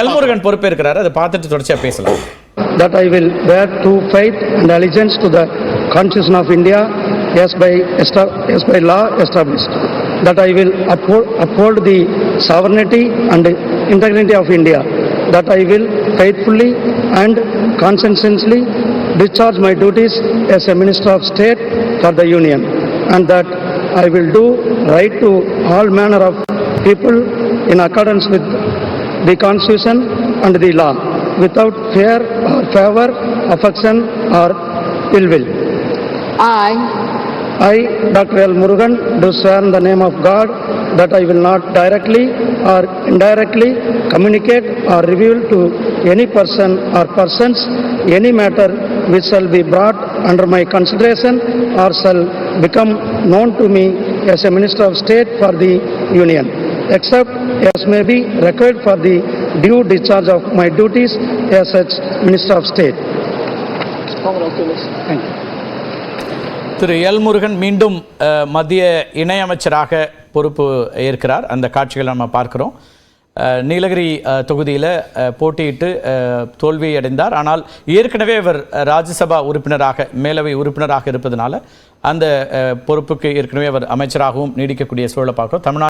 எல்முருகன் பொறுப்பேற்கிறாரு அதை பார்த்துட்டு தொடர்ச்சியா பேசலாம் that I will bear true faith and allegiance to the Constitution of India as by, esta- as by law established, that I will uphold, uphold the sovereignty and integrity of India, that I will faithfully and conscientiously discharge my duties as a Minister of State for the Union, and that I will do right to all manner of people in accordance with the Constitution and the law, without fear or favor, affection or ill will. I, I, Dr. L. Murugan, do swear in the name of God that I will not directly or indirectly communicate or reveal to any person or persons any matter which shall be brought under my consideration or shall become known to me as a Minister of State for the Union, except as may be required for the due discharge of my duties as such Minister of State. திரு L Murugan மீண்டும் மத்திய இணையமைச்சராக பொறுப்பு ஏற்கிறார். அந்த காட்சிகளை நம்ம பார்க்கிறோம். நீலகிரி தொகுதியில் போட்டியிட்டு தோல்வியை அடைந்தார் ஆனால் ஏற்கனவே அவர் ராஜ்யசபா உறுப்பினராக மேலவை உறுப்பினராக இருப்பதனால அந்த பொறுப்புக்கு ஏற்கனவே அவர் அமைச்சராகவும் நீடிக்கக்கூடிய சூழலை பார்க்கிறோம். தமிழ்நாடு